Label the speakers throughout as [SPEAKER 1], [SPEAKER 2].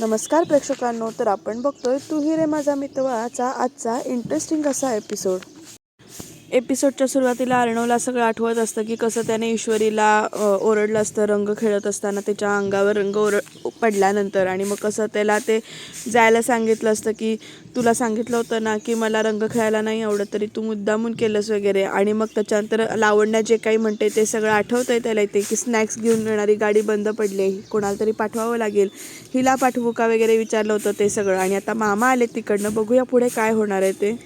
[SPEAKER 1] नमस्कार प्रेक्षकांनो तर आपण बघतोय तू ही रे माझा मितवाचा आजचा इंटरेस्टिंग असा एपिसोड एपिसोडच्या सुरुवातीला अर्णवला सगळं आठवत असतं की कसं त्याने ईश्वरीला ओरडलं असतं रंग खेळत असताना त्याच्या अंगावर रंग ओर पडल्यानंतर. आणि मग कसं त्याला ते जायला सांगितलं असतं की तुला सांगितलं होतं ना की मला रंग खेळायला नाही आवडत तरी तू मुद्दामून केलंस वगैरे. आणि मग त्याच्यानंतर लावण्या जे काही म्हणते ते सगळं आठवतं आहे त्याला इथे की स्नॅक्स घेऊन येणारी गाडी बंद पडली आहे. कोणाला तरी पाठवावं लागेल. हिला पाठवू का वगैरे विचारलं होतं ते सगळं. आणि आता मामा आले तिकडनं. बघूया पुढे काय होणार आहे ते.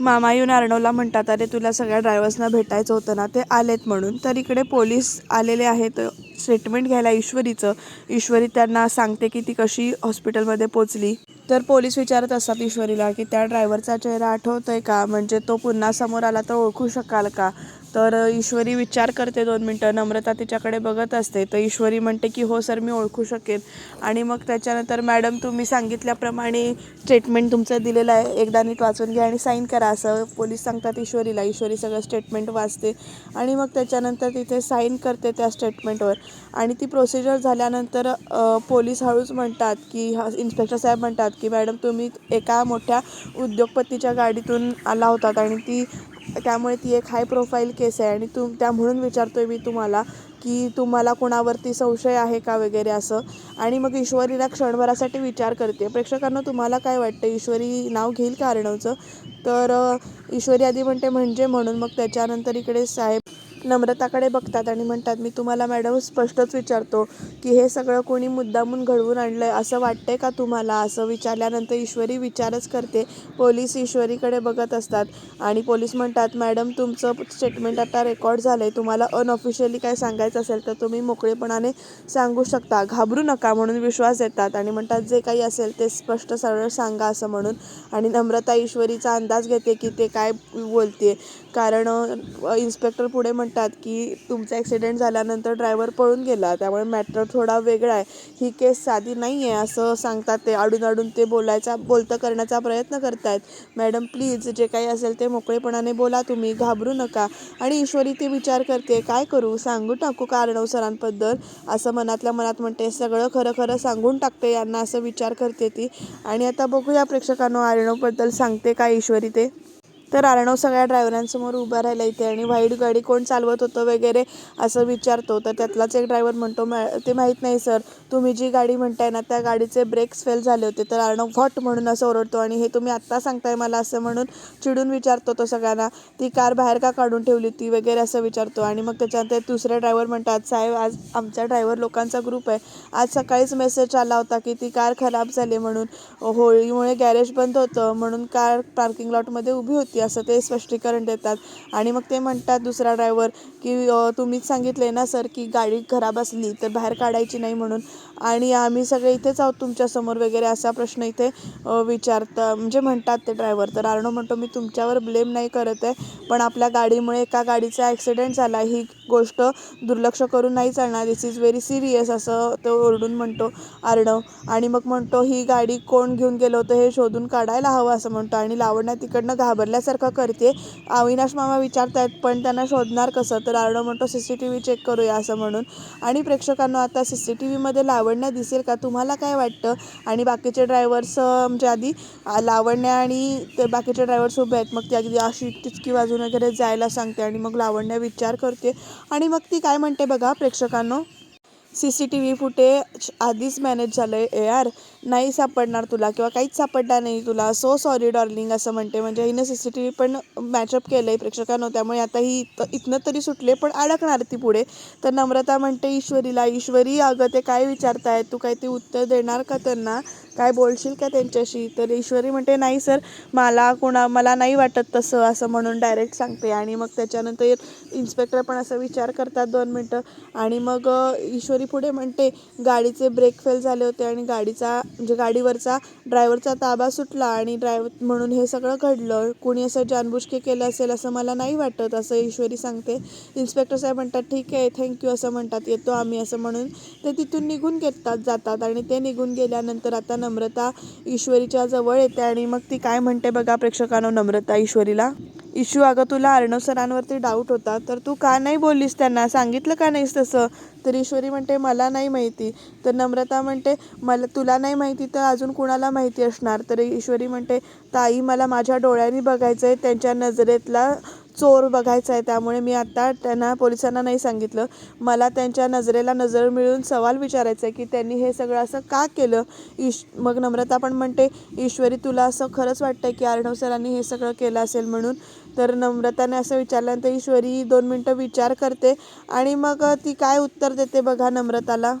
[SPEAKER 1] मामा येऊन अर्णवला म्हणतात अरे तुला सगळ्या ड्रायव्हर्सना भेटायचं होतं ना ते आलेत म्हणून. तर इकडे पोलीस आलेले आहेत. स्टेटमेंट घ्यायला ईश्वरीचं. ईश्वरी त्यांना सांगते की ती कशी हॉस्पिटलमध्ये पोचली. तर पोलीस विचारत असतात ईश्वरीला की त्या ड्रायव्हरचा चेहरा आठवतो आहे का? म्हणजे तो पुन्हा समोर आला तर ओळखू शकाल का? तर ईश्वरी विचार करते दोन मिनटं नम्रता तिच्याकडे बघत असते. तर ईश्वरी म्हणते की हो सर मी ओळखू शकेन. आणि मग त्याच्यानंतर मॅडम तुम्ही सांगितल्याप्रमाणे स्टेटमेंट तुमचं दिलेलं आहे. एकदा नीट वाचून घ्या आणि साईन करा. असं पोलीस सांगतात ईश्वरीला. ईश्वरी सगळं स्टेटमेंट वाचते आणि मग त्याच्यानंतर तिथे साईन करते त्या स्टेटमेंटवर आणि ती प्रोसिजर झाल्यानंतर पोलीस हळूच म्हणतात की इन्स्पेक्टर साहेब म्हणतात की मॅडम तुम्ही एका मोठ्या उद्योगपतीच्या गाडीतून आला होतात. आणि ती त्यामुळे ती एक हाय प्रोफाईल केस आहे. आणि तुम त्या म्हणून विचारतोय मी तुम्हाला की तुम्हाला कोणावरती संशय आहे का वगैरे असं? आणि मग ईश्वरीला क्षणभरासाठी विचार करते. प्रेक्षकांना तुम्हाला काय वाटतं? ईश्वरी नाव घेईल का अर्णवचं तर ईश्वरी आधी म्हणते म्हणजे म्हणून. मग त्याच्यानंतर इकडे साहेब नम्रताकडे बघतात आणि म्हणतात मी तुम्हाला मॅडम स्पष्टच विचारतो की हे सगळं कोणी मुद्दामून घडवून आणलं आहे असं वाटतंय का तुम्हाला असं विचारल्यानंतर ईश्वरी विचारच करते. पोलीस ईश्वरीकडे बघत असतात आणि पोलीस म्हणतात मॅडम तुमचं स्टेटमेंट आता रेकॉर्ड झालं आहे तुम्हाला अनऑफिशियली काय सांगायचं असेल तर तुम्ही मोकळेपणाने सांगू शकता. घाबरू नका म्हणून विश्वास देतात आणि म्हणतात जे काही असेल ते स्पष्ट सरळ सांगा असं म्हणून. आणि नम्रता ईश्वरीचा अंदाज घेते की ते काय बोलते कारण इन्स्पेक्टर पुढे म्हणतात की तुमचा ॲक्सिडेंट झाल्यानंतर ड्रायव्हर पळून गेला त्यामुळे मॅटर थोडा वेगळा आहे. ही केस साधी नाही आहे असं सांगतात ते अडून आडून ते बोलायचा बोलतं करण्याचा प्रयत्न करतायत. मॅडम प्लीज जे काही असेल ते मोकळेपणाने बोला तुम्ही घाबरू नका. आणि ईश्वरी ते विचार करते काय करू? सांगू टाकू का अर्णव सरांबद्दल? असं मनातल्या मनात म्हणते सगळं खरं खरं सांगून टाकते यांना असं विचार करते ती. आणि आता बघूया प्रेक्षकांनो अर्णवबद्दल सांगते का ईश्वरी ते. तर अर्णव सगळ्या ड्रायव्हरांसमोर उभा राहिला इथे आणि व्हाईट गाडी कोण चालवत होतं वगैरे असं विचारतो. तर त्यातलाच एक ड्रायव्हर म्हणतो मॅ ते माहीत नाही सर तुम्ही जी गाडी म्हणताय ना त्या गाडीचे ब्रेक्स फेल झाले होते. तर अर्णव व्हॉट म्हणून असं ओरडतो आणि हे तुम्ही आत्ता सांगताय मला असं म्हणून चिडून विचारतो तो सगळ्यांना ती कार बाहेर का काढून ठेवली ती वगैरे असं विचारतो. आणि मग त्याच्यानंतर दुसरे ड्रायव्हर म्हणतात साहेब आज आमचा ड्रायव्हर लोकांचा ग्रुप आहे. आज सकाळीच मेसेज आला होता की ती कार खराब झाली म्हणून होळीमुळे गॅरेज बंद होतं म्हणून कार पार्किंग लॉटमध्ये उभी होती. असं ते स्पष्टीकरण देतात. आणि मग ते म्हणतात दुसरा ड्रायव्हर की तुम्हीच सांगितले ना सर की गाडी खराब असली तर बाहेर काढायची नाही म्हणून. आणि आम्ही सगळे इथेच आहोत तुमच्यासमोर वगैरे असा प्रश्न इथे विचारता म्हणजे म्हणतात ते ड्रायव्हर तर अर्णव म्हणतो मी तुमच्यावर ब्लेम नाही करत आहे पण आपल्या गाडीमुळे एका गाडीचा ॲक्सिडेंट झाला. ही गोष्ट दुर्लक्ष करून नाही चालणार. दिस इज व्हेरी सिरियस असं तो ओरडून म्हणतो अर्णव आणि मग म्हणतो ही गाडी कोण घेऊन गेलं होतं हे शोधून काढायला हवं असं म्हणतो. आणि लावण्या तिकडनं घाबरल्यासारखं करते. अविनाश मामा विचारतायत पण त्यांना शोधणार कसं? तर अर्णव म्हणतो C C T V check करूया असं म्हणून. आणि प्रेक्षकांना आता सी सी टी व्हीमध्ये लावण्या दिसेल का? तुम्हाला काय वाटतं? आणि बाकीचे ड्रायव्हर्स म्हणजे आधी लावण्या आणि ते बाकीचे ड्रायव्हर्स उभे आहेत. मग ती अगदी अशी तिचकी बाजून वगैरे जायला सांगते आणि मग लावण्या विचार करते. आणि मग ती काय म्हणते बघा प्रेक्षकांनो? C C T V footage आधीच मॅनेज झालं आहे यार नाही सापडणार तुला किंवा काहीच सापडणार नाही तुला. सो सॉरी डॉर्लिंग असं म्हणते. म्हणजे हिनं सी सी टी व्ही पण मॅचअप केलं आहे प्रेक्षकांनो त्यामुळे आता ही इथं इथनं तरी सुटले पण अडकणार ती पुढे. तर नम्रता म्हणते ईश्वरीला ईश्वरी अगं ते काय विचारतायत? तू काय ते उत्तर देणार का त्यांना? काय बोलशील का त्यांच्याशी? तर ईश्वरी म्हणते नाही सर. मला कोणा मला नाही वाटत तसं असं म्हणून डायरेक्ट सांगते. आणि मग त्याच्यानंतर इन्स्पेक्टर पण असं विचार करतात दोन मिनटं. आणि मग ईश्वरी ईश्वरी पुढे म्हणते गाडीचे ब्रेक फेल झाले होते आणि गाडीचा म्हणजे गाडीवरचा ड्रायव्हरचा ताबा सुटला आणि ड्रायव्हर म्हणून हे सगळं घडलं. कुणी असं जानबुजके केलं असेल असं मला नाही वाटत असं ईश्वरी सांगते. इन्स्पेक्टर साहेब म्हणतात ठीक आहे थँक्यू असं म्हणतात. येतो आम्ही असं म्हणून ते तिथून निघून घेतात जातात आणि ते निघून गेल्यानंतर आता नम्रता ईश्वरीच्या जवळ येते आणि मग ती काय म्हणते बघा प्रेक्षकांनो नम्रता ईश्वरीला. इशू अगं तुला अर्णव सरांवरती डाऊट होता तर तू का नाही बोललीस त्यांना? सांगितलं का नाहीस तसं? तर ईश्वरी म्हणते मला नाही माहिती. तर नम्रता म्हणते मला तुला नाही माहिती तर अजून कुणाला माहिती असणार? तर ईश्वरी म्हणते ताई मला माझ्या डोळ्यांनी बघायचं आहे त्यांच्या नजरेतला चोर बघायचा आहे त्यामुळे मी आत्ता त्यांना पोलिसांना नाही सांगितलं. मला त्यांच्या नजरेला नजर मिळून सवाल विचारायचा आहे की त्यांनी हे सगळं असं का केलं? ईश मग नम्रता पण म्हणते ईश्वरी तुला असं खरंच वाटतं की अर्णव सरांनी हे सगळं केलं असेल म्हणून? तर नम्रताने असं विचारल्यानंतर ईश्वरी दोन मिनटं विचार करते आणि मग ती काय उत्तर देते बघा नम्रताला.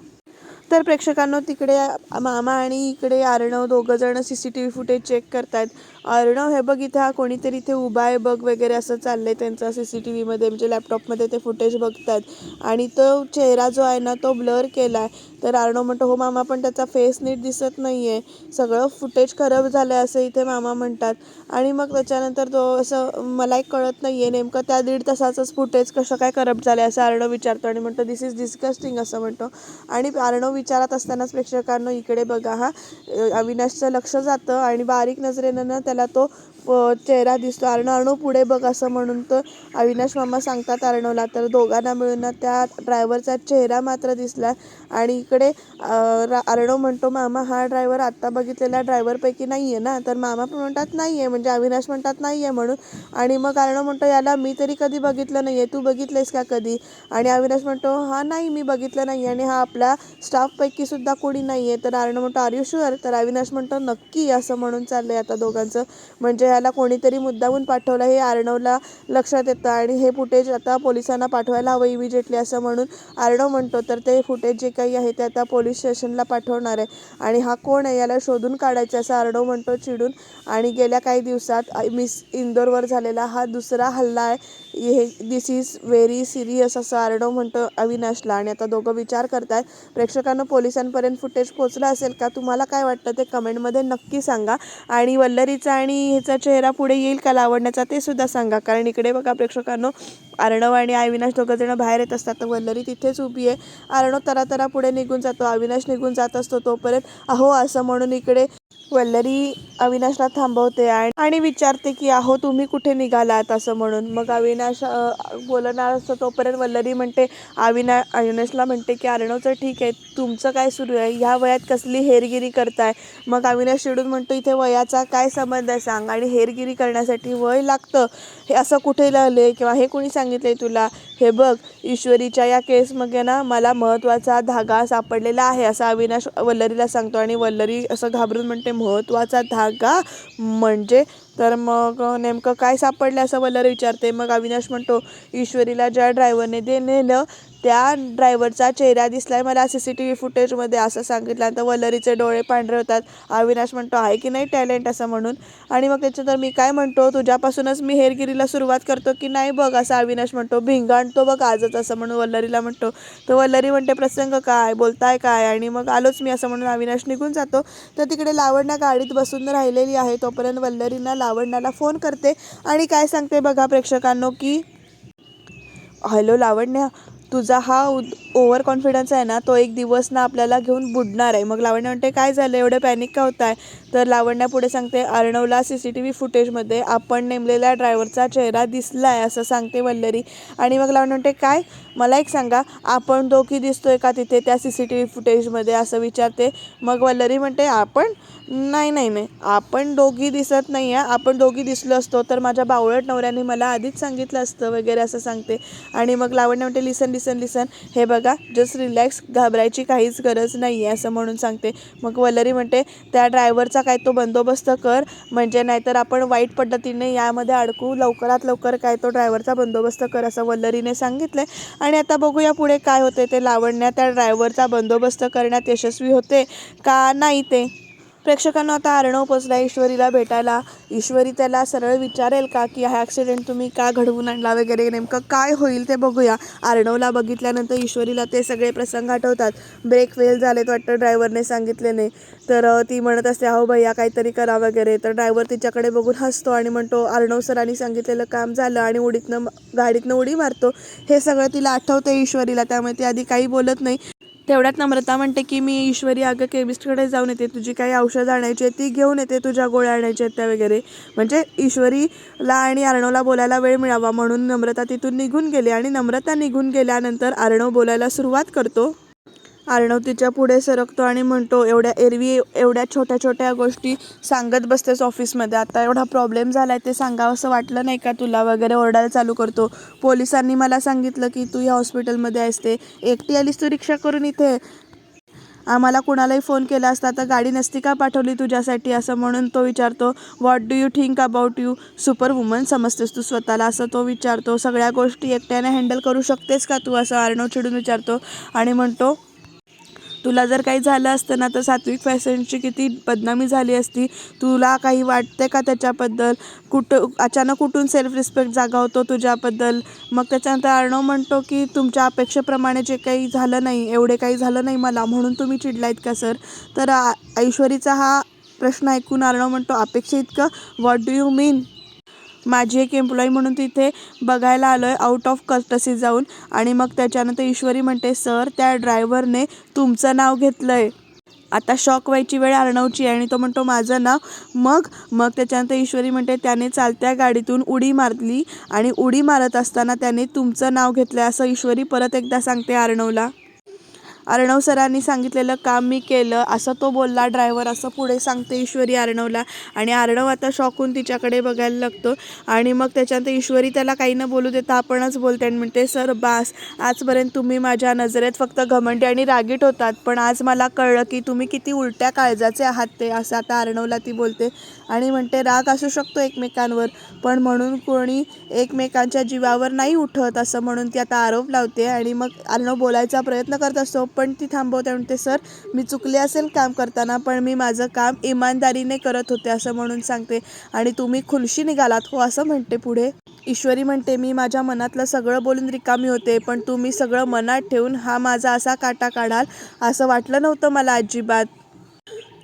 [SPEAKER 1] तर प्रेक्षकांनो तिकडे मामा आणि इकडे अर्णव दोघंजण C C T V footage check करतायत. अर्णव हे बघ इथे हा कोणीतरी इथे उभा आहे बघ वगैरे असं चाललंय त्यांचं सी सी टी व्हीमध्ये म्हणजे लॅपटॉपमध्ये ते फुटेज बघतात. आणि तो चेहरा जो आहे ना तो ब्लर केला आहे तर अर्णव म्हणतो हो मामा पण त्याचा फेस नीट दिसत नाही आहे सगळं फुटेज खराब झालं आहे असं इथे मामा म्हणतात. आणि मग त्याच्यानंतर तो असं मला एक कळत नाही आहे नेमकं त्या दीड तासाचंच फुटेज कसं काय करप्ट झालं आहे असं अर्णव विचारतो. आणि म्हणतो दिस इज डिस्कस्टिंग असं म्हणतो. आणि अर्णव विचारत असतानाच प्रेक्षकांनो इकडे बघा हा अविनाशचं लक्ष जातं. आणि बारीक नजरेनं ना त्याला तो चेहरा दिसतो. अर्णव अर्णव पुढे बघ असं म्हणून तर अविनाश मामा सांगतात अर्णवला. तर दोघांना मिळून ना त्या ड्रायव्हरचा चेहरा मात्र दिसला. आणि इकडे अर्णव म्हणतो मामा हा ड्रायव्हर आत्ता बघितलेल्या ड्रायव्हरपैकी नाही आहे ना? तर मामा पण म्हणतात नाही आहे म्हणजे अविनाश म्हणतात नाही आहे म्हणून. आणि मग अर्णव म्हणतो याला मी तरी कधी बघितलं नाही आहे तू बघितलंयस का कधी? आणि अविनाश म्हणतो हा नाही मी बघितलं नाही आणि हा आपल्या स्टाफपैकी सुद्धा कोणी नाही आहे तर अर्णव म्हणतो आर यू शुअर? तर अविनाश म्हणतो नक्की असं म्हणून चाललं आहे आता दोघांचं. म्हणजे ह्याला कोणीतरी मुद्दामून पाठवलं हे आर्णवला लक्षात येतं आणि हे फुटेज आता पोलिसांना पाठवायला हवं इमिजिएटली असं म्हणून आर्णव म्हणतो. तर ते फुटेज जे काही आहे ते आता पोलीस स्टेशनला पाठवणार आहे. आणि हा कोण आहे याला शोधून काढायचं असं आर्णव म्हणतो चिडून. आणि गेल्या काही दिवसात मिस इंदोरवर झालेला हा दुसरा हल्ला आहे. हे दिस इज व्हेरी सिरियस असं अर्णव म्हणतो अविनाशला आणि आता दोघं विचार करतायत. प्रेक्षकांना पोलिसांपर्यंत फुटेज पोचलं असेल का? तुम्हाला काय वाटतं ते कमेंटमध्ये नक्की सांगा. आणि वल्लरीचा आणि ह्याचा चेहरा पुढे येईल का लावण्याचा ते सुद्धा सांगा. कारण इकडे बघा प्रेक्षकांनो अर्णव आणि अविनाश दोघं जण बाहेर येत असतात. तर वल्लरी तिथेच उभी आहे. अर्णव तरातरा पुढे निघून जातो. अविनाश निघून जात असतो तोपर्यंत अहो असं म्हणून इकडे वल्लरी अविनाशला थांबवते आणि आणि विचारते की अहो तुम्ही कुठे निघालात? असं म्हणून. मग अविनाश बोलणार असं तोपर्यंत वल्लरी म्हणते अविना अविनाशला म्हणते की अर्णवचं ठीक आहे. तुमचं काय सुरू आहे? ह्या वयात कसली हेरगिरी करताय? मग अविनाश चिडून म्हणतो इथे वयाचा काय संबंध आहे? सांग. आणि हेरगिरी करण्यासाठी वय लागतं. हे असं कुठे लिहिले किंवा हे कोणी सांगितलंय तुला? हे बघ. ईश्वरीच्या या केसमध्ये ना मला महत्त्वाचा धागा सापडलेला आहे असं अविनाश वल्लरीला सांगतो. आणि वल्लरी असं घाबरून म्हणते महत्त्वाचा धागा म्हणजे तर मग नेमकं काय सापडलं असं वल्लरी विचारते. मग अविनाश म्हणतो ईश्वरीला ज्या ड्रायव्हरने ते नेलं त्या ड्रायव्हरचा चेहरा दिसला आहे मला सी सी टी व्ही फुटेजमध्ये असं सांगितलं. तर वल्लरीचे डोळे पांढरे होतात. अविनाश म्हणतो आहे की नाही टॅलेंट? असं म्हणून. आणि मग त्याच्यानंतर मी काय म्हणतो तुझ्यापासूनच मी हेरगिरीला सुरुवात करतो की नाही बघ? असं अविनाश म्हणतो भिंगाणतो बघ आजच असं म्हणून वल्लरीला म्हणतो. तर वल्लरी म्हणते प्रसंग काय? बोलताय काय? आणि मग आलोच मी असं म्हणून अविनाश निघून जातो. तर तिकडे लावण्या गाडीत बसून राहिलेली आहे. तोपर्यंत वल्लरीना लावण्याला फोन करते आणि काय सांगते बघा प्रेक्षकांनो की हॅलो लावण्या तुझा हा ओव्हर कॉन्फिडन्स आहे ना तो एक दिवस ना आपल्याला घेऊन बुडणार आहे. मग लावण्या म्हणते काय झालं? एवढं पॅनिक का होत आहे तर लावण्या पुढे सांगते अर्णवला सी सी टी व्ही फुटेजमध्ये आपण नेमलेल्या ड्रायव्हरचा चेहरा दिसला आहे असं सांगते वल्लरी. आणि मग लावण्या म्हणते काय? मला एक सांगा आपण दोघी दिसतोय का तिथे त्या सी सी टी व्ही फुटेजमध्ये असं विचारते. मग वल्लरी म्हणते आपण? नाही नाही नाही. आपण दोघी दिसत नाही आहे आपण दोघी दिसलो असतो तर माझ्या बावळट नवऱ्याने मला आधीच सांगितलं असतं वगैरे असं सांगते. आणि मग लावण्या म्हणते लिसन लिसन लिसन हे बघा जस्ट रिलॅक्स घाबरायची काहीच गरज नाही आहे असं म्हणून सांगते. मग वल्लरी म्हणते त्या ड्रायव्हरचा काय तो बंदोबस्त कर म्हणजे नाहीतर आपण वाईट पद्धतीने यामध्ये अडकू लवकरात लवकर काय तो ड्रायव्हरचा बंदोबस्त कर असं वल्लरीने सांगितलं आणि आता बघूया पुढे काय होते ते लावण्या त्या ड्रायव्हरचा बंदोबस्त करण्यात यशस्वी होते का नाही ते. प्रेक्षकांना आता अर्णव पोचला ईश्वरीला भेटायला. ईश्वरी त्याला सरळ विचारेल का की हा ॲक्सिडेंट तुम्ही का घडवून आणला वगैरे? नेमकं काय होईल ते बघूया. अर्णवला बघितल्यानंतर ईश्वरीला ते सगळे प्रसंग आठवतात. ब्रेक फेल झालेत वाटतं ड्रायव्हरने सांगितले नाही तर ती म्हणत असते अहो भैया काहीतरी करा वगैरे. तर ड्रायव्हर तिच्याकडे बघून हसतो आणि म्हणतो अर्णव सरांनी सांगितलेलं काम झालं आणि उडीतनं गाडीतनं उडी मारतो. हे सगळं तिला आठवतं ईश्वरीला त्यामुळे ती आधी काही बोलत नाही. तेवढ्यात नम्रता म्हणते की मी ईश्वरी अगं केमिस्टकडे जाऊन येते. तुझी काही औषधं आणायची आहे ती घेऊन येते. तुझ्या गोळ्या आणायच्या आहेत त्या वगैरे. म्हणजे ईश्वरीला आणि अर्णवला बोलायला वेळ मिळावा म्हणून नम्रता तिथून निघून गेली आणि नम्रता निघून गेल्यानंतर अर्णव बोलायला सुरुवात करतो. अर्णव तिच्या पुढे सरकतो आणि म्हणतो एवढ्या एरवी एवढ्या छोट्या छोट्या गोष्टी सांगत बसतेस ऑफिसमध्ये. आता एवढा प्रॉब्लेम झाला आहे ते सांगावं असं वाटलं नाही का तुला? वगैरे ओरडायला चालू करतो. पोलिसांनी मला सांगितलं की तू या हॉस्पिटलमध्ये आहेस ते एकटी आलीस तू रिक्षा करून इथे? आम्हाला कुणालाही फोन केला असता तर गाडी नसती का पाठवली तुझ्यासाठी? असं म्हणून तो विचारतो what do you think about you super woman समजतेस तू स्वतःला? असं तो विचारतो सगळ्या गोष्टी एकट्याने हँडल करू शकतेस का तू? असं अर्णव चिडून विचारतो आणि म्हणतो तुला जर काही झालं असतं ना तर सात्विक फॅशनची किती बदनामी झाली असती. तुला काही वाटते का त्याच्याबद्दल? कुठं अचानक कुठून सेल्फ रिस्पेक्ट जागा होतो तुझ्याबद्दल? मग त्याच्यानंतर अर्णव म्हणतो की तुमच्या अपेक्षेप्रमाणे जे काही झालं नाही एवढे काही झालं नाही मला म्हणून तुम्ही चिडलायत का सर तर ऐश्वरीचा हा प्रश्न ऐकून अर्णव म्हणतो अपेक्षा इतकं? व्हॉट डू यू मीन माझी एक एम्प्लॉई म्हणून तिथे बघायला आलो आहे आउट ऑफ कस्टसी जाऊन. आणि मग त्याच्यानंतर ईश्वरी म्हणते सर त्या ड्रायव्हरने तुमचं नाव घेतलं आहे आता शॉक व्हायची वेळ अर्णवची आहे आणि तो म्हणतो माझं नाव. मग मग त्याच्यानंतर ईश्वरी म्हणते त्याने चालत्या गाडीतून उडी मारली आणि उडी मारत असताना त्याने तुमचं नाव घेतलं असं ईश्वरी परत एकदा सांगते अर्णवला अर्णव सरांनी सांगितलेलं काम मी केलं. असं तो बोलला. ड्रायव्हर असं पुढे सांगते ईश्वरी अर्णवला आणि अर्णव आता शॉक होऊन तिच्याकडे बघायला लागतो. आणि मग त्याच्यानंतर ईश्वरी त्याला काही न बोलू देता आपणच बोलते आणि म्हणते सर बास. आजपर्यंत तुम्ही माझ्या नजरेत फक्त घमंडी आणि रागीट होतात. पण आज मला कळलं की तुम्ही किती उलट्या काळजाचे आहात ते असं आता अर्णवला ती बोलते. आणि म्हणते राग असू शकतो एकमेकांवर पण म्हणून कोणी एकमेकांच्या जीवावर नाही उठत असं म्हणून ती आता आरोप लावते. आणि मग अर्णव बोलायचा प्रयत्न करत असतो पण ती थांबवते म्हणते सर मी चुकले असेल काम करताना पण मी माझं काम इमानदारीने करत होते असं म्हणून सांगते. आणि तुम्ही खुलशी निघालात हो असं म्हणते पुढे. ईश्वरी म्हणते मी माझ्या मनातलं सगळं बोलून रिकामी होते पण तुम्ही सगळं मनात ठेवून हा माझा असा काटा काढाल असं वाटलं नव्हतं मला अजिबात.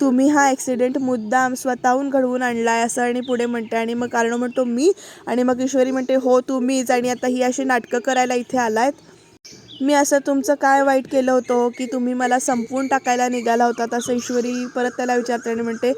[SPEAKER 1] तुम्ही हा ॲक्सिडेंट मुद्दाम स्वतःहून घडवून आणलाय असं आणि पुढे म्हणते. आणि मग कारण म्हणतो मी? आणि मग ईश्वरी म्हणते हो तुम्हीच आणि आता ही अशी नाटकं करायला इथे आला आहेत मी असं तुमचं काय वाईट केलं होतं की तुम्ही मला संपवून टाकायला निघाला होता? असं ईश्वरी परत त्याला विचारते आणि म्हणते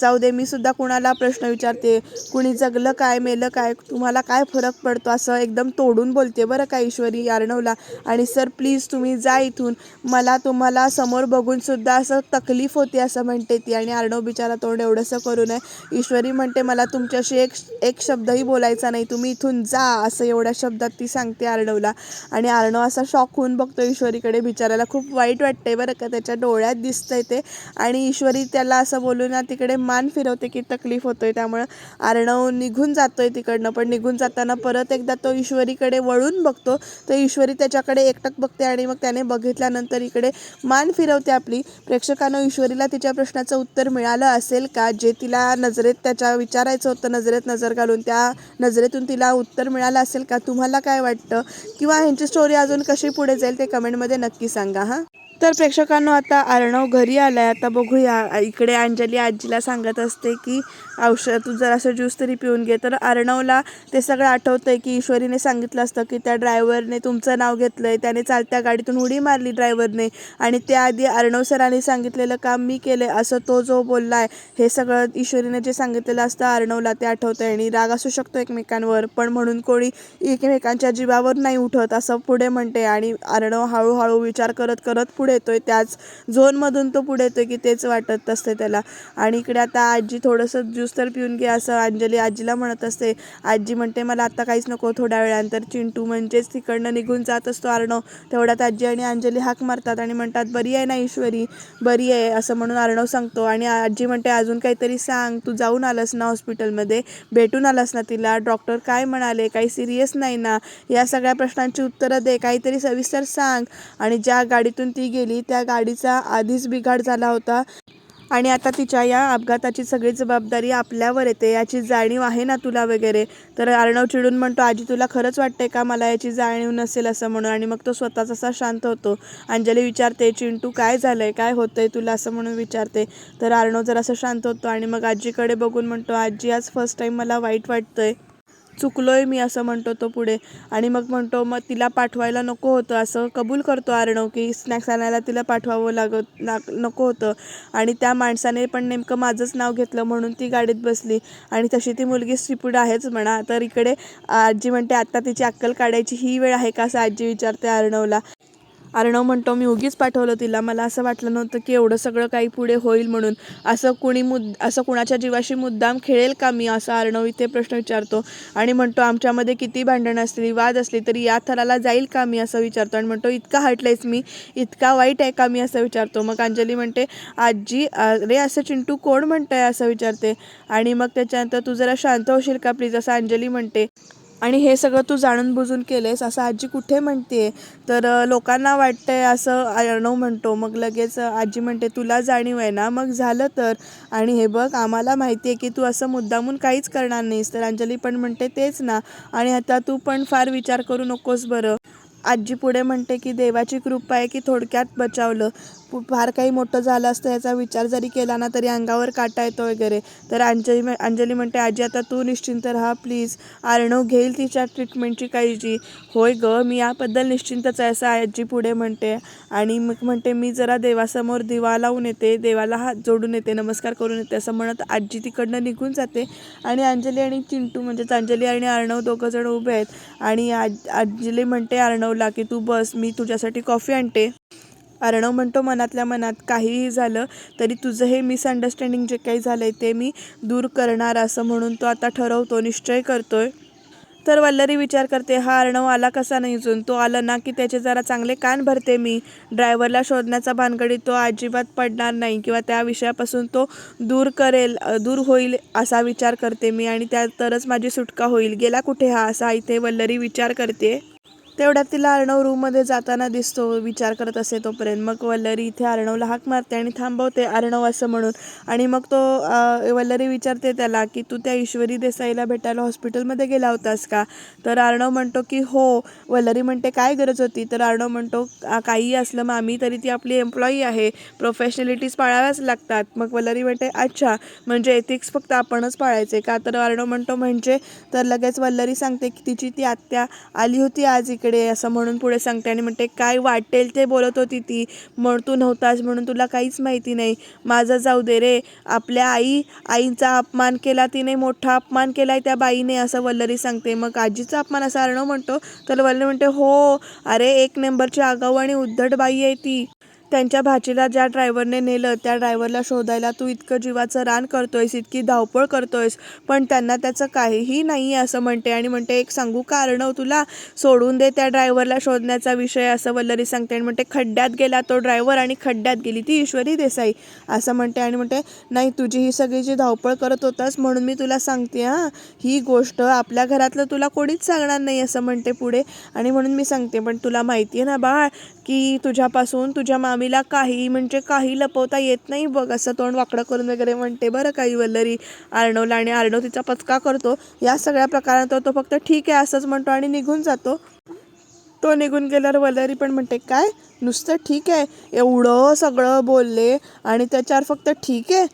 [SPEAKER 1] जाऊ दे मी सुद्धा कुणाला प्रश्न विचारते? कुणी जगलं काय मेलं काय? तुम्हाला काय फरक पडतो? असं एकदम तोडून बोलते बरं का ईश्वरी अर्णवला आणि सर प्लीज तुम्ही जा इथून. मला तुम्हाला समोर बघून सुद्धा असं तकलीफ होती असं म्हणते ती. आणि अर्णव बिचारा तोंड एवढंसं करू नये ईश्वरी म्हणते मला तुमच्याशी एक एक शब्दही बोलायचा नाही. तुम्ही इथून जा असं एवढ्या शब्दात ती सांगते अर्णवला आणि अर्णव असा शॉक होऊन बघतो ईश्वरीकडे बिचारायला खूप वाईट वाटतंय बरं का त्याच्या डोळ्यात दिसतंय ते. आणि ईश्वरी त्याला असं बोलून ना तिकडे मान फिरवते की तकलीफ होतोय त्यामुळं अर्णव निघून जातोय तिकडनं. पण निघून जाताना परत एकदा तो ईश्वरीकडे वळून बघतो. तर ईश्वरी त्याच्याकडे एकटक बघते आणि मग त्याने बघितल्यानंतर इकडे मान फिरवते आपली. प्रेक्षकांना ईश्वरीला तिच्या प्रश्नाचं उत्तर मिळालं असेल का? जे तिला नजरेत त्याच्या विचारायचं होतं नजरेत नजर घालून त्या नजरेतून तिला उत्तर मिळालं असेल का? तुम्हाला काय वाटतं? किंवा ह्यांची स्टोरी अजून कशी कशी पुढे जाईल ते कमेंटमध्ये नक्की सांगा हां? तर प्रेक्षकांनो आता अर्णव घरी आलाय. आता बघूया. इकडे अंजली आजीला सांगत असते की औषध तू जरासं ज्यूस तरी पिऊन घे. तर अर्णवला ते सगळं आठवतंय की ईश्वरीने सांगितलं असतं की त्या ड्रायव्हरने तुमचं नाव घेतलंय. त्याने चालत्या गाडीतून उडी मारली ड्रायव्हरने. आणि त्याआधी अर्णव सरांनी सांगितलेलं काम मी केलंय असं तो जो बोललाय हे सगळं ईश्वरीने जे सांगितलेलं असतं अर्णवला ते आठवतंय. आणि राग असू शकतो एकमेकांवर पण म्हणून कोणी एकमेकांच्या जीवावर नाही उठत असं पुढे म्हणते. आणि अर्णव हळूहळू विचार करत करत पुढे पुढे येतोय त्याच झोनमधून तो पुढे येतोय की तेच वाटत असते त्याला. आणि इकडे आता आजी थोडंसं ज्यूस तर पिऊन घे असं अंजली आजीला म्हणत असते. आजी म्हणते मला आता काहीच नको थोड्या वेळानंतर चिंटू म्हणजेच तिकडनं निघून जात असतो अर्णव. तेवढ्यात आजी आणि अंजली हाक मारतात आणि म्हणतात बरी आहे ना ईश्वरी? बरी आहे असं म्हणून अर्णव सांगतो. आणि आजी म्हणते अजून काहीतरी सांग तू जाऊन आलास ना हॉस्पिटलमध्ये? भेटून आलास ना तिला? डॉक्टर काय म्हणाले? काही सिरियस नाही ना? या सगळ्या प्रश्नांची उत्तरं दे काहीतरी सविस्तर सांग. आणि ज्या गाडीतून ती गेली त्या गाडीचा आधीच बिघाड झाला होता. आणि आता तिच्या या अपघाताची सगळी जबाबदारी आपल्यावर येते याची जाणीव आहे ना तुला वगैरे? तर अर्णव चिडून म्हणतो आजी तुला खरंच वाटते का मला याची जाणीव नसेल असं म्हणून? आणि मग तो स्वतःच असा शांत होतो. अंजली विचारते चिंटू काय झालंय? काय होतंय तुला असं म्हणून विचारते? तर अर्णव जर असं शांत होतो आणि मग आजीकडे बघून म्हणतो आजी आज फर्स्ट टाईम मला वाईट चुकलो आहे मी असं म्हणतो तो पुढे. आणि मग म्हणतो मग तिला पाठवायला नको होतं. असं कबूल करतो आर्णव की स्नॅक्स आणायला तिला पाठवावं लागत ना नको होतं. आणि त्या माणसाने पण नेमकं माझंच नाव घेतलं म्हणून ती गाडीत बसली. आणि तशी ती मुलगी स्टिपूड आहेच म्हणा. तर इकडे आजी म्हणते आत्ता तिची अक्कल काढायची ही वेळ आहे का? असं आजी विचारते अर्णवला अर्णव म्हणतो मी उगीच पाठवलं तिला. मला असं वाटलं नव्हतं की एवढं सगळं काही पुढे होईल म्हणून. असं कुणी मुद असं कुणाच्या जीवाशी मुद्दाम खेळेल का मी? असं अर्णव इथे प्रश्न विचारतो. आणि म्हणतो आमच्यामध्ये किती भांडणं असली वाद असली तरी या थराला जाईल का मी? असं विचारतो. आणि म्हणतो इतका हटलेस मी इतका वाईट आहे का मी? असं विचारतो. मग अंजली म्हणते आजी अरे असं चिंटू कोण म्हणतंय? असं विचारते. आणि मग त्याच्यानंतर तू जरा शांत होशील का प्लीज? असं अंजली म्हणते. आणि हे सगळं तू जाणून बुजून केलेस असं आजी कुठे म्हणते तर लोकांना वाटतंय असं अर्णव म्हणतो मग लगेच आजी म्हणते तुला जाणीव आहे ना? मग झालं तर. आणि हे बघ आम्हाला माहिती आहे की तू असं मुद्दामून काहीच करणार नाहीस तर अंजली पण म्हणते तेच ना. आणि आता तू पण फार विचार करू नकोस बरं. आजी पुढे म्हणते की देवाची कृपा आहे की थोडक्यात बचावलं. फार काही मोठं झालं असतं याचा विचार जरी केला ना तरी अंगावर काटा येतो वगैरे. तर अंजली अंजली म्हणते आजी आता तू निश्चिंत राहा प्लीज अर्णव घेईल तिच्या ट्रीटमेंटची काळजी. होय ग मी याबद्दल निश्चिंतच आहे असं आजी पुढे म्हणते. आणि मग म्हणते मी जरा देवासमोर दिवा लावून येते देवाला हात जोडून येते नमस्कार करून येते असं म्हणत आजी तिकडनं निघून जाते. आणि अंजली आणि चिंटू म्हणजेच अंजली आणि अर्णव दोघं जण उभे आहेत. आणि आज अंजली म्हणते अर्णवला की तू बस मी तुझ्यासाठी कॉफी आणते. अर्णव म्हणतो मनातल्या मनात काहीही झालं तरी तुझं हे मिसअंडरस्टँडिंग जे काही झालं आहे ते मी दूर करणार असं म्हणून तो आता ठरवतो निश्चय करतो आहे तर वल्लरी विचार करते हा अर्णव आला कसा नाही अजून? तो आला ना की त्याचे जरा चांगले कान भरते मी? ड्रायव्हरला शोधण्याचा भानगडी तो अजिबात पडणार नाही किंवा त्या विषयापासून तो दूर करेल दूर होईल असा विचार करते मी आणि त्या तरच माझी सुटका होईल. गेला कुठे हा? असा इथे वल्लरी विचार करते. तेवढ्यात तिला अर्णव रूममध्ये जाताना दिसतो विचार करत असे तोपर्यंत. मग वल्लरी इथे अर्णवला हाक मारते आणि थांबवते अर्णव असं म्हणून. आणि मग तो वल्लरी विचारते त्याला की तू त्या ईश्वरी देसाईला भेटायला हॉस्पिटलमध्ये गेला होतास का? तर अर्णव म्हणतो की हो. वल्लरी म्हणते काय गरज होती? तर अर्णव म्हणतो काही असलं असलं मामी तरी ती आपली एम्प्लॉई आहे. प्रोफेशनॅलिटीज पाळाव्याच लागतात. मग वल्लरी म्हणते अच्छा म्हणजे एथिक्स फक्त आपणच पाळायचे का? तर अर्णव म्हणतो म्हणजे? तर लगेच वल्लरी सांगते की तिची ती आत्या आली होती आज इकडे. असं म्हणून पुढे सांगते आणि म्हणते काय वाटेल ते बोलत होती ती. म्हण तू नव्हतास म्हणून तुला काहीच माहिती नाही. माझं जाऊ दे रे. आपल्या आई आईचा अपमान केला तिने मोठा अपमान केला आहे त्या बाईने असं वल्लरी सांगते. मग आजीचा अपमान असा अर्णव म्हणतो. तर वल्लरी म्हणते हो अरे एक नंबरची आगाऊ आणि उद्धट बाई आहे ती. त्यांच्या भाचीला ज्या ड्रायव्हरने नेलं त्या ड्रायव्हरला शोधायला तू इतकं जीवाचं रान करतोयस इतकी धावपळ करतोयस पण त्यांना त्याचं काहीही नाही आहे असं म्हणते. आणि म्हणते एक सांगू कारण तुला? सोडून दे त्या ड्रायव्हरला शोधण्याचा विषय असं वल्लरी सांगते. आणि म्हणते खड्ड्यात गेला तो ड्रायव्हर आणि खड्ड्यात गेली ती ईश्वरी देसाई असं म्हणते. आणि म्हणते नाही तुझी ही सगळी जी धावपळ करत होतास म्हणून मी तुला सांगते हां. ही गोष्ट आपल्या घरातलं तुला कोणीच सांगणार नाही असं म्हणते पुढे. आणि म्हणून मी सांगते पण तुला माहिती आहे ना बाळ की तुझ्यापासून तुझ्या मा मामीला काही म्हणजे काही लपवता येत नाही बघ असं तोंड वाकडं करून वगैरे म्हणते बरं काही वल्लरी आर्णवला आणि आर्णव तिचा पचका करतो. या सगळ्या प्रकारात तो फक्त ठीक आहे असंच म्हणतो आणि निघून जातो. तो निघून गेल्यावर वल्लरी पण म्हणते काय? नुसतं ठीक आहे? एवढं सगळं बोलले आणि त्याच्यावर फक्त ठीक आहे?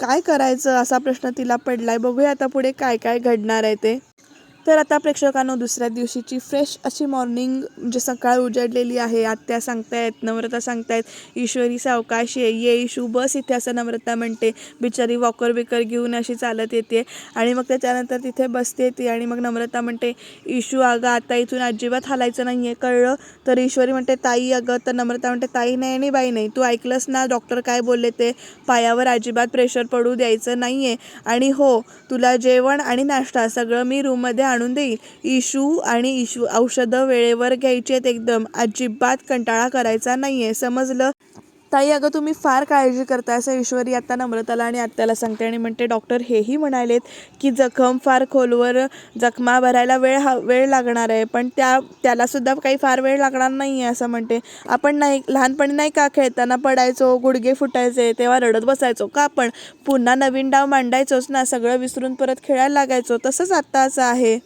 [SPEAKER 1] काय करायचं? असा प्रश्न तिला पडलाय. बघूया आता पुढे काय काय घडणार आहे ते. तर आता प्रेक्षकांनो दुसऱ्या दिवशीची फ्रेश अशी मॉर्निंग म्हणजे सकाळ उजडलेली आहे. आत्या सांगतायत नम्रता सांगतायत ईश्वरी सावकाश ये ये इशू बस इथे असं नम्रता म्हणते. बिचारी वॉकर बिकर घेऊन अशी चालत येते आणि मग त्याच्यानंतर तिथे बसते ती आणि मग नम्रता म्हणते इशू अगं आता इथून अजिबात हालायचं नाही आहे कळलं? तर ईश्वरी म्हणते ताई अगं. तर नम्रता म्हणते ताई नाही आणि बाई नाही तू ऐकलंस ना डॉक्टर काय बोलले ते? पायावर अजिबात प्रेशर पडू द्यायचं नाही आहे आणि हो तुला जेवण आणि नाश्ता सगळं मी रूममध्ये आणून देईल. इशू आणि इशू औषधं वेळेवर घ्यायची आहेत एकदम. अजिबात कंटाळा करायचा नाही आहे समजलं? ताई अगं तुम्ही फार काळजी करताय असं ईश्वरी आता नम्रताला आणि आत्याला सांगते आणि म्हणते डॉक्टर हेही म्हणालेत की जखम फार खोलवर जखमा भरायला वेळ हा वेळ लागणार आहे पण त्या त्यालासुद्धा काही फार वेळ लागणार नाही आहे असं म्हणते. आपण नाही लहानपणी नाही का खेळताना पडायचो गुडघे फुटायचे तेव्हा रडत बसायचो का आपण? पुन्हा नवीन डाव मांडायचोच ना सगळं विसरून परत खेळायला लागायचो तसंच आत्ता असं आहे.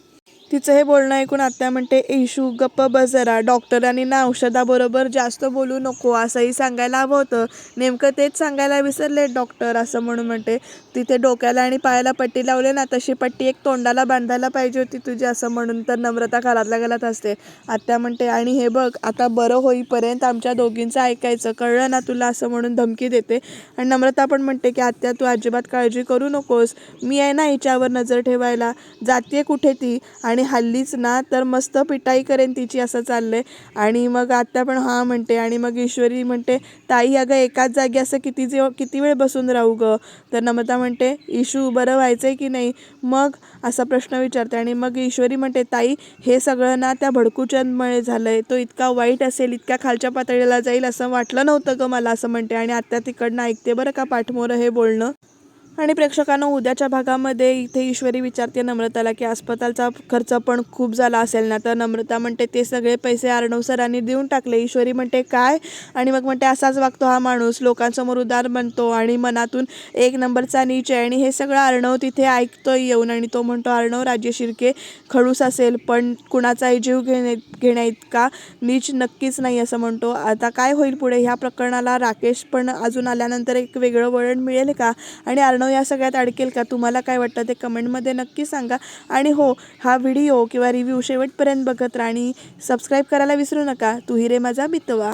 [SPEAKER 1] तिचं हे बोलणं ऐकून आत्या म्हणते इशू गप्प बसरा डॉक्टरांनी ना औषधाबरोबर जास्त बोलू नको असंही सांगायला हवं होतं. नेमकं तेच सांगायला विसरले डॉक्टर असं म्हणून म्हणते. तिथे डोक्याला आणि पायाला पट्टी लावले ना तशी पट्टी एक तोंडाला बांधायला पाहिजे होती तुझी असं म्हणून तर नम्रता घरातल्या घरात असते. आत्या म्हणते आणि हे बघ आता बरं होईपर्यंत आमच्या दोघींचं ऐकायचं कळलं ना तुला? असं म्हणून धमकी देते. आणि नम्रता पण म्हणते की आत्या तू अजिबात काळजी करू नकोस. मी आहे ना हिच्यावर नजर ठेवायला. जाते कुठे ती? आणि आणि हल्लीच ना तर मस्त पिटाई करेन तिची असं चाललंय. आणि मग आत्ता पण हां म्हणते आणि मग ईश्वरी म्हणते ताई अगं एकाच जागी असं किती जे किती वेळ बसून राहू ग? तर नम्रता म्हणते इशू बरं व्हायचंय की नाही? मग असा प्रश्न विचारते आणि मग ईश्वरी म्हणते ताई हे सगळं ना त्या भडकूचंदमुळे झालंय. तो इतका वाईट असेल इतक्या खालच्या पातळीला जाईल असं वाटलं नव्हतं ग मला असं म्हणते. आणि आत्ता तिकडनं ऐकते बरं का पाठमोरं हे बोलणं. आणि प्रेक्षकांना उद्याच्या भागामध्ये इथे ईश्वरी विचारते नम्रताला की अस्पतालचा खर्च पण खूप झाला असेल ना? तर नम्रता म्हणते ते सगळे पैसे अर्णव सरांनी देऊन टाकले. ईश्वरी म्हणते काय? आणि मग म्हणते असाच वागतो हा माणूस लोकांसमोर उदार बनतो आणि मनातून एक नंबरचा नीच आहे आणि हे सगळं अर्णव तिथे ऐकतोय येऊन. आणि तो म्हणतो अर्णव राज्य शिर्के खडूस असेल पण कुणाचाही जीव घेणे घेण्या इतका नीच नक्कीच नाही असं म्हणतो. आता काय होईल पुढे? ह्या प्रकरणाला राकेश पण अजून आल्यानंतर एक वेगळं वळण मिळेल का? आणि अर्णव या सगळ्यात अडकेल का? तुम्हाला काय वाटतं? ते कमेंटमध्ये नक्की सांगा. आणि हो हा व्हिडिओ किंवा रिव्ह्यू शेवटपर्यंत बघत राणी सबस्क्राईब करायला विसरू नका. तू रे माझा मितवा.